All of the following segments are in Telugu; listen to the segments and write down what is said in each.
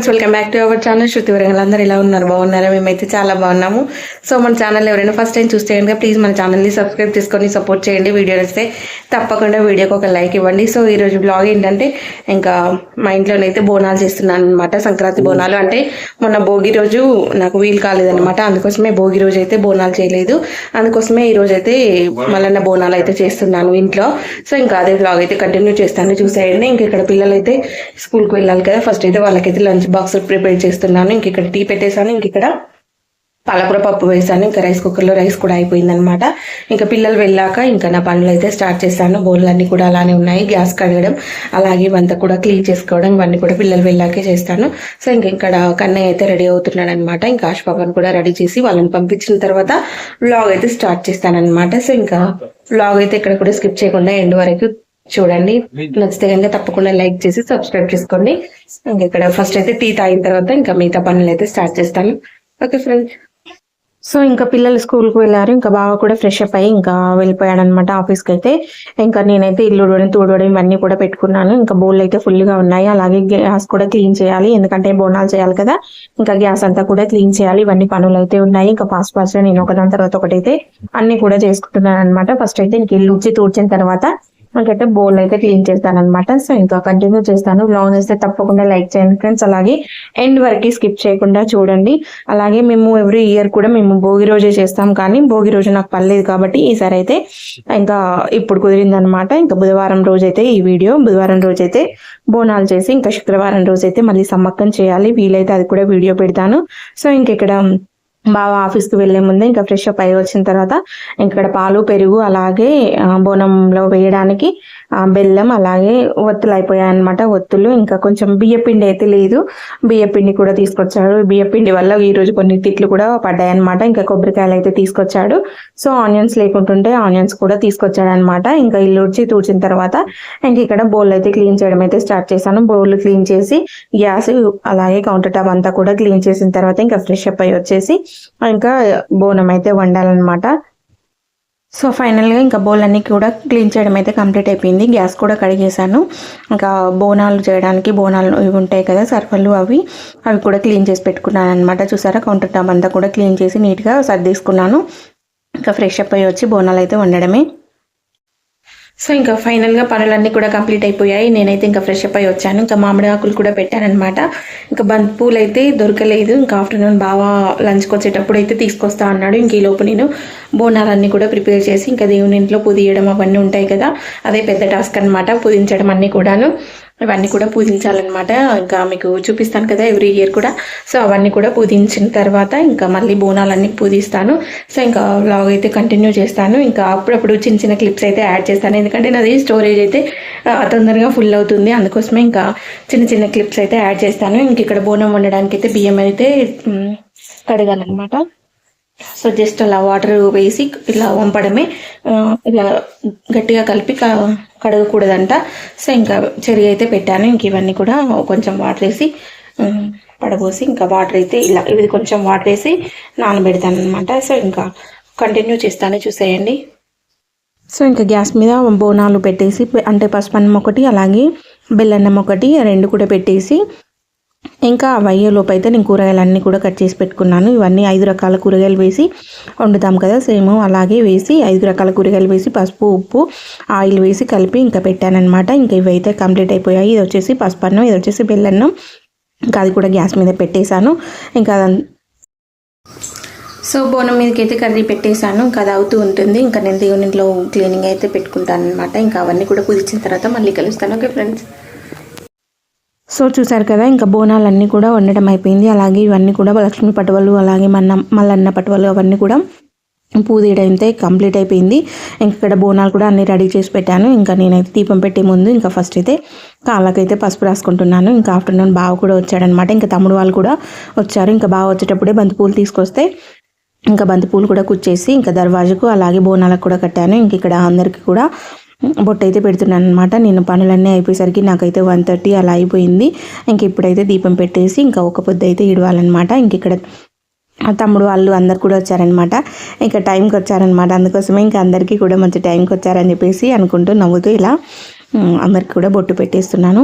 Friends welcome back to our channel Shruti Warangal. అందరూ ఎలా ఉన్నారు? బాగున్నారా? మేమైతే చాలా బాగున్నాము. సో మన ఛానల్ ఎవరైనా ఫస్ట్ టైం చూస్తే కనుక ప్లీజ్ మన ఛానల్ని సబ్స్క్రైబ్ చేసుకొని సపోర్ట్ చేయండి. వీడియో వస్తే తప్పకుండా వీడియోకి ఒక లైక్ ఇవ్వండి. సో ఈరోజు బ్లాగ్ ఏంటంటే ఇంకా మా ఇంట్లోనైతే బోనాలు చేస్తున్నాను అనమాట సంక్రాంతి బోనాలు అంటే మొన్న భోగి రోజు నాకు వీలు కాలేదన్నమాట. అందుకోసమే భోగి రోజు అయితే బోనాలు చేయలేదు. అందుకోసమే ఈరోజు అయితే మళ్ళీ బోనాలు అయితే చేస్తున్నాను ఇంట్లో. సో ఇంకా అదే బ్లాగ్ అయితే కంటిన్యూ చేస్తాను. చూసేయండి. ఇంక ఇక్కడ పిల్లలు అయితే స్కూల్కి వెళ్ళాలి కదా ఫస్ట్ అయితే వాళ్ళకైతే లంచ్ బాక్స్ ప్రిపేర్ చేస్తున్నాను. ఇంక ఇక్కడ టీ పెట్టేశాను. ఇంక ఇక్కడ పాలకూర పప్పు వేసాను ఇంకా రైస్ కుక్కర్లో రైస్ కూడా అయిపోయిందనమాట ఇంకా పిల్లలు వెళ్ళాక ఇంకా నా పనులు అయితే స్టార్ట్ చేశాను. బౌల్లన్నీ కూడా అలానే ఉన్నాయి. గ్యాస్ కడగడం అలాగే ఇవంతా కూడా క్లీన్ చేసుకోవడం ఇవన్నీ కూడా పిల్లలు వెళ్ళాకే చేస్తాను. సో ఇంక ఇక్కడ కన్నయ్య అయితే రెడీ అవుతున్నాడు అనమాట ఇంకా ఆశ పాపను కూడా రెడీ చేసి వాళ్ళని పంపించిన తర్వాత వ్లాగ్ అయితే స్టార్ట్ చేస్తానన్నమాట. సో ఇంకా వ్లాగ్ అయితే ఇక్కడ కూడా స్కిప్ చేయకుండా ఎండ్ వరకు చూడండి. నచ్చితే కనుక తప్పకుండా లైక్ చేసి సబ్స్క్రైబ్ చేసుకోండి. ఇంకా ఇక్కడ ఫస్ట్ అయితే టీ తాగిన తర్వాత ఇంకా మిగతా పనులు అయితే స్టార్ట్ చేస్తాను. ఓకే ఫ్రెండ్స్ సో ఇంకా పిల్లలు స్కూల్కి వెళ్ళారు. ఇంకా బాగా కూడా ఫ్రెష్ అప్ అయ్యి ఇంకా వెళ్ళిపోయాడు అనమాట ఆఫీస్కి అయితే. ఇంకా నేనైతే ఇల్లు ఊడవడం తూడవడం ఇవన్నీ కూడా పెట్టుకున్నాను. ఇంకా బౌల్ అయితే ఫుల్గా ఉన్నాయి. అలాగే గ్యాస్ కూడా క్లీన్ చేయాలి. ఎందుకంటే బోనాలు చేయాలి కదా. ఇంకా గ్యాస్ అంతా కూడా క్లీన్ చేయాలి. ఇవన్నీ పనులు అయితే ఉన్నాయి. ఇంకా ఫాస్ట్ ఫాస్ట్ నేను ఒకదాని తర్వాత ఒకటైతే అన్ని కూడా చేసుకుంటున్నాను అనమాట ఫస్ట్ అయితే ఇంక ఇల్లు ఉచ్చి తూడ్చిన తర్వాత నాకైతే బౌల్ అయితే క్లీన్ చేస్తాను అనమాట సో ఇంకా కంటిన్యూ చేస్తాను. లాంగ్ చేస్తే తప్పకుండా లైక్ చేయండి ఫ్రెండ్స్ అలాగే ఎండ్ వరకు స్కిప్ చేయకుండా చూడండి. అలాగే మేము ఎవ్రీ ఇయర్ కూడా మేము భోగి రోజే చేస్తాం కానీ భోగి రోజు నాకు పర్లేదు కాబట్టి ఈసారి అయితే ఇంకా ఇప్పుడు కుదిరింది అనమాట ఇంకా బుధవారం రోజైతే ఈ వీడియో బుధవారం రోజైతే బోనాలు చేసి ఇంకా శుక్రవారం రోజైతే మళ్ళీ సమ్మక్కం చేయాలి. వీలైతే అది కూడా వీడియో పెడతాను. సో ఇంకెక్కడ బావ ఆఫీస్కి వెళ్ళే ముందే ఇంకా ఫ్రెష్ అప్ అయ్యి వచ్చిన తర్వాత ఇక్కడ పాలు పెరుగు అలాగే బోనంలో వేయడానికి బెల్లం అలాగే ఒత్తులు అయిపోయాయి అనమాట ఒత్తులు ఇంకా కొంచెం బియ్యపిండి అయితే లేదు. బియ్యపిండి కూడా తీసుకొచ్చాడు. బియ్యపిండి వల్ల ఈరోజు కొన్ని తిట్లు కూడా పడ్డాయి అనమాట ఇంకా కొబ్బరికాయలు అయితే తీసుకొచ్చాడు. సో ఆనియన్స్ లేకుంటుంటే ఆనియన్స్ కూడా తీసుకొచ్చాడు అనమాట ఇంకా ఇల్లు ఉడిచి తూడ్చిన తర్వాత ఇంక ఇక్కడ బౌల్ అయితే క్లీన్ చేయడం అయితే స్టార్ట్ చేశాను. బౌల్ క్లీన్ చేసి గ్యాస్ అలాగే కౌంటర్ టాప్ అంతా కూడా క్లీన్ చేసిన తర్వాత ఇంకా ఫ్రెష్ అప్ అయ్యి వచ్చేసి ఇంకా బోనం అయితే వండాలన్నమాట. సో ఫైనల్గా ఇంకా బౌల్ అన్నీ కూడా క్లీన్ చేయడం అయితే కంప్లీట్ అయిపోయింది. గ్యాస్ కూడా కడిగేశాను. ఇంకా బోనాలు చేయడానికి బోనాలు ఇవి ఉంటాయి కదా సర్వలు అవి అవి కూడా క్లీన్ చేసి పెట్టుకున్నాను అనమాట చూసారా కౌంటర్ టాప్ అంతా కూడా క్లీన్ చేసి నీట్గా సర్దేసుకున్నాను. ఇంకా ఫ్రెష్ అప్ అయ్యి వచ్చి బోనాలు అయితే వండడమే. సో ఇంకా ఫైనల్గా పనులన్నీ కూడా కంప్లీట్ అయిపోయాయి. నేనైతే ఇంకా ఫ్రెష్ అప్ అయి వచ్చాను. ఇంకా మామిడి ఆకులు కూడా పెట్టానమాట ఇంకా బంతి పూలు అయితే దొరకలేదు. ఇంకా ఆఫ్టర్నూన్ బాగా లంచ్కి వచ్చేటప్పుడు అయితే తీసుకొస్తా అన్నాడు. ఇంక ఈలోపు నేను బోనాలన్నీ కూడా ప్రిపేర్ చేసి ఇంకా దేవుని ఇంట్లో పుదియడం అవన్నీ ఉంటాయి కదా అదే పెద్ద టాస్క్ అనమాట పుదించడం అన్నీ కూడాను. ఇవన్నీ కూడా పూజించాలన్నమాట. ఇంకా మీకు చూపిస్తాను కదా ఎవ్రీ ఇయర్ కూడా. సో అవన్నీ కూడా పూజించిన తర్వాత ఇంకా మళ్ళీ బోనాలన్నీ పూజిస్తాను. సో ఇంకా వ్లాగ్ అయితే కంటిన్యూ చేస్తాను. ఇంకా అప్పుడప్పుడు చిన్న చిన్న క్లిప్స్ అయితే యాడ్ చేస్తాను. ఎందుకంటే నాది స్టోరేజ్ అయితే తొందరగా ఫుల్ అవుతుంది. అందుకోసమే ఇంకా చిన్న చిన్న క్లిప్స్ అయితే యాడ్ చేస్తాను. ఇంక ఇక్కడ బోనం వండడానికి అయితే బియ్యం అయితే కడగాలన్నమాట. సో జస్ట్ అలా వాటర్ వేసి ఇలా వంపడమే ఇలా గట్టిగా కలిపి కడగకూడదంట. సో ఇంకా చెరి అయితే పెట్టాను. ఇంక ఇవన్నీ కూడా కొంచెం వాటర్ వేసి పడబోసి ఇంకా వాటర్ అయితే ఇలా ఇది కొంచెం వాటర్ వేసి నానబెడతాను అనమాట సో ఇంకా కంటిన్యూ చేస్తాను చూసేయండి. సో ఇంకా గ్యాస్ మీద బోనాలు పెట్టేసి అంటే పసుపన్నం ఒకటి అలాగే బెల్లన్నం ఒకటి రెండు కూడా పెట్టేసి ఇంకా అయ్యేలోపు అయితే నేను కూరగాయలన్నీ కూడా కట్ చేసి పెట్టుకున్నాను. ఇవన్నీ ఐదు రకాల కూరగాయలు వేసి వండుతాం కదా సేమ్ అలాగే వేసి ఐదు రకాల కూరగాయలు వేసి పసుపు ఉప్పు ఆయిల్ వేసి కలిపి ఇంకా పెట్టానమాట ఇంకా ఇవైతే కంప్లీట్ అయిపోయాయి. ఇది వచ్చేసి పసుపు అన్నం ఇది వచ్చేసి బెల్లన్నం ఇంకా అది కూడా గ్యాస్ మీద పెట్టేశాను. ఇంకా సో బోనం మీదకి అయితే కర్రీ పెట్టేశాను. ఇంకా అది అవుతూ ఉంటుంది. ఇంకా నేను దేవునింట్లో క్లీనింగ్ అయితే పెట్టుకుంటాను అనమాట ఇంకా అవన్నీ కూడా కుదిర్చిన తర్వాత మళ్ళీ కలుస్తాను. Okay friends. సో చూసారు కదా ఇంకా బోనాలన్నీ కూడా వండటం అయిపోయింది. అలాగే ఇవన్నీ కూడా లక్ష్మీ పటవలు అలాగే మన మల్లన్న పటవలు అవన్నీ కూడా పూదేయడం కంప్లీట్ అయిపోయింది. ఇంక ఇక్కడ బోనాలు కూడా అన్ని రెడీ చేసి పెట్టాను. ఇంకా నేనైతే దీపం పెట్టే ముందు ఇంకా ఫస్ట్ అయితే కాళ్ళకైతే పసుపు రాసుకుంటున్నాను. ఇంకా ఆఫ్టర్నూన్ బావ కూడా వచ్చాడనమాట. ఇంకా తమ్ముడు వాళ్ళు కూడా వచ్చారు. ఇంకా బావ వచ్చేటప్పుడే బంతిపూలు తీసుకొస్తే ఇంకా బంతిపూలు కూడా కుచ్చేసి ఇంకా దర్వాజకు అలాగే బోనాలకు కూడా కట్టాను. ఇంక ఇక్కడ అందరికీ కూడా బొట్టు అయితే పెడుతున్నాను అనమాట నేను పనులన్నీ అయిపోయేసరికి నాకైతే వన్ థర్టీ అలా అయిపోయింది. ఇంక ఇప్పుడైతే దీపం పెట్టేసి ఇంకా ఒక పొద్దు అయితే ఇడవాలన్నమాట. ఇంక ఇక్కడ తమ్ముడు వాళ్ళు అందరు కూడా వచ్చారనమాట ఇంకా టైంకి వచ్చారనమాట అందుకోసమే ఇంకా అందరికీ కూడా మంచి టైంకి వచ్చారని చెప్పేసి అనుకుంటూ నవ్వుతూ ఇలా అందరికీ కూడా బొట్టు పెట్టేస్తున్నాను.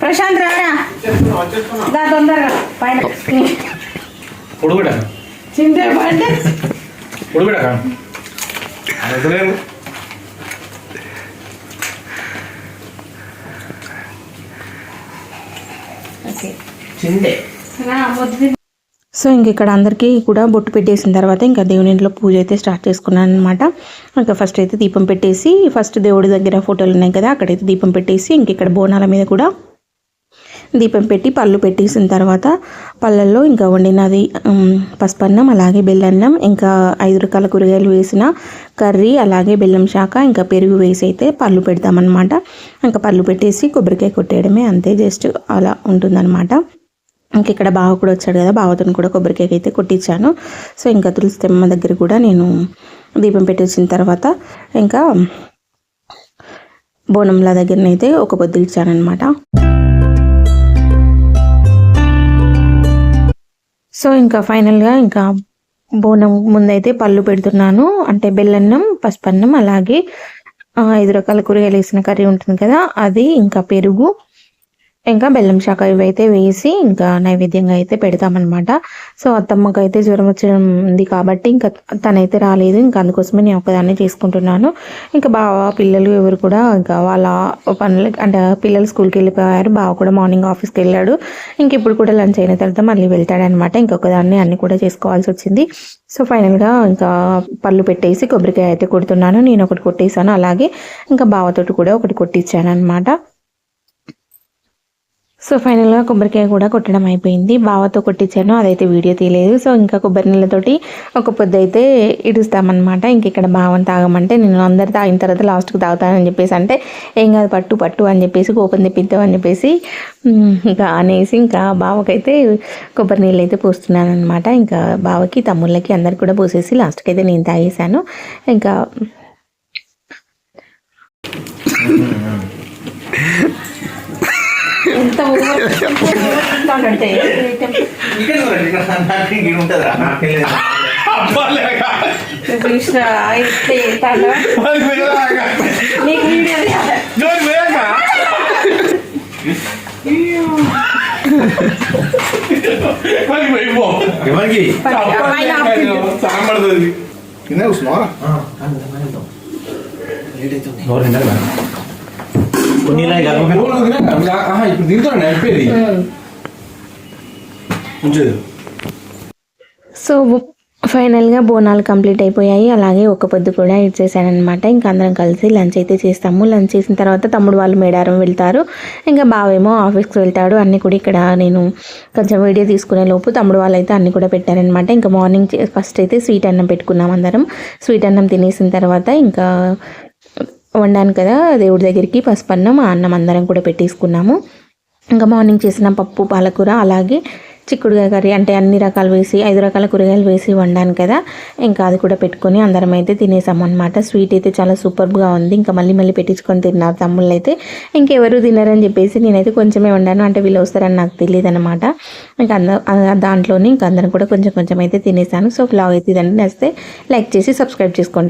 ప్రశాంత్ రారా? దా తొందరగా. పైన. పొడుగుడా చింతే సో ఇంక ఇక్కడ అందరికీ కూడా బొట్టు పెట్టేసిన తర్వాత ఇంకా దేవుని ఇంట్లో పూజ అయితే స్టార్ట్ చేసుకున్నాను అనమాట ఇంకా ఫస్ట్ అయితే దీపం పెట్టేసి ఫస్ట్ దేవుడి దగ్గర ఫోటోలు ఉన్నాయి కదా అక్కడైతే దీపం పెట్టేసి ఇంక ఇక్కడ బోనాల మీద కూడా దీపం పెట్టి పళ్ళు పెట్టేసిన తర్వాత పళ్ళల్లో ఇంకా వండినది పసుపన్నం అలాగే బెల్లన్నం ఇంకా ఐదు రకాల కూరగాయలు వేసిన కర్రీ అలాగే బెల్లం శాఖ ఇంకా పెరుగు వేసి అయితే పళ్ళు పెడతామన్నమాట. ఇంకా పళ్ళు పెట్టేసి కొబ్బరికాయ కొట్టేయడమే అంతే జస్ట్ అలా ఉంటుందన్నమాట. ఇంక ఇక్కడ బావ కూడా వచ్చాడు కదా బావతో కూడా కొబ్బరికాయ అయితే కొట్టించాను. సో ఇంకా తులసి తెమ్మ దగ్గర కూడా నేను దీపం పెట్టేసిన తర్వాత ఇంకా బోనంల దగ్గరనైతే ఒక పొద్దు ఇచ్చానమాట సో ఇంకా ఫైనల్గా ఇంకా బోనం ముందైతే పళ్ళు పెడుతున్నాను. అంటే బెల్లన్నం పసుపన్నం అలాగే ఆ, ఐదు రకాల కూరగాయలు వేసిన కర్రీ ఉంటుంది కదా అది ఇంకా పెరుగు. ఇంకా బెల్లం శాఖ ఇవైతే వేసి ఇంకా నైవేద్యంగా అయితే పెడతామన్నమాట. సో అత్తమ్మకి అయితే జ్వరం వచ్చడం ఉంది కాబట్టి ఇంకా తనైతే రాలేదు. ఇంకా అందుకోసమే నేను ఒకదాన్ని చేసుకుంటున్నాను. ఇంకా బావ పిల్లలు ఎవరు కూడా ఇంకా వాళ్ళ పనులు అంటే పిల్లలు స్కూల్కి వెళ్ళిపోయారు. బావ కూడా మార్నింగ్ ఆఫీస్కి వెళ్ళాడు. ఇంక ఇప్పుడు కూడా లంచ్ అయిన తర్వాత మళ్ళీ వెళ్తాడనమాట ఇంకొకదాన్ని అన్ని కూడా చేసుకోవాల్సి వచ్చింది. సో ఫైనల్గా ఇంకా పళ్ళు పెట్టేసి కొబ్బరికాయ అయితే కొడుతున్నాను. నేను ఒకటి కొట్టేశాను. అలాగే ఇంకా బావతోటి కూడా ఒకటి కొట్టించాను అనమాట సో ఫైనల్గా కొబ్బరికాయ కూడా కొట్టడం అయిపోయింది. బావతో కొట్టించాను అదైతే వీడియో తీయలేదు. సో ఇంకా కొబ్బరి నీళ్ళతోటి ఒక పొద్దు అయితే ఇడుస్తామన్నమాట. ఇంక ఇక్కడ బావని తాగమంటే నేను అందరు తాగిన తర్వాత లాస్ట్కి తాగుతానని చెప్పేసి అంటే ఏం కాదు పట్టు పట్టు అని చెప్పేసి కోపం తెప్పిద్దాం అని చెప్పేసి ఇంకా అనేసి ఇంకా బావకైతే కొబ్బరి నీళ్ళు అయితే పోస్తున్నాను అనమాట ఇంకా బావకి తమ్ముళ్ళకి అందరికి కూడా పోసేసి లాస్ట్కి అయితే నేను తాగేసాను ఇంకా ఎంత అంటే కృష్ణ అయితే ఏంటన్నా? నీకు వీడియో. ఎవరికి. సాంబడుతుంది కింద కూర్చున్నావా ఎవరు తిన్నారు కలపకపోయినా? ఇప్పుడు అయిపోయేది. ఉంచదు సో ఫైనల్గా బోనాలు కంప్లీట్ అయిపోయాయి. అలాగే ఒక పొద్దు కూడా ఇచ్చేసానమాట ఇంకా అందరం కలిసి లంచ్ అయితే చేస్తాము. లంచ్ చేసిన తర్వాత తమ్ముడు వాళ్ళు మేడారం వెళ్తారు. ఇంకా బావేమో ఆఫీస్కి వెళ్తాడు. అన్నీ కూడా ఇక్కడ నేను కొంచెం వీడియో తీసుకునే లోపు తమ్ముడు వాళ్ళు అయితే అన్నీ కూడా పెట్టారనమాట ఇంకా మార్నింగ్ చే- ఫస్ట్ అయితే స్వీట్ అన్నం పెట్టుకున్నాం అందరం. స్వీట్ అన్నం తినేసిన తర్వాత ఇంకా వండాను కదా దేవుడి దగ్గరికి పసుపన్నం ఆ అన్నం అందరం కూడా పెట్టేసుకున్నాము. ఇంకా మార్నింగ్ చేసిన పప్పు పాలకూర అలాగే చిక్కుడుకాయ కర్రీ అంటే అన్ని రకాలు వేసి ఐదు రకాల కూరగాయలు వేసి వండాను కదా. ఇంకా అది కూడా పెట్టుకొని అందరం అయితే తినేసాము అనమాట స్వీట్ అయితే చాలా సూపర్గా ఉంది. ఇంకా మళ్ళీ మళ్ళీ పెట్టించుకొని తిన్నారు తమ్ముళ్ళు అయితే ఇంకెవరు తినరని చెప్పేసి నేనైతే కొంచెమే వండాను. అంటే వీళ్ళు వస్తారని నాకు తెలియదు అనమాట ఇంకా అంద దాంట్లోనే ఇంకా అందరం కూడా కొంచెం కొంచెం అయితే తినేసాను. సో ఫ్లాగ్ అయితే ఇదండి. నచ్చితే లైక్ చేసి సబ్స్క్రైబ్ చేసుకోండి.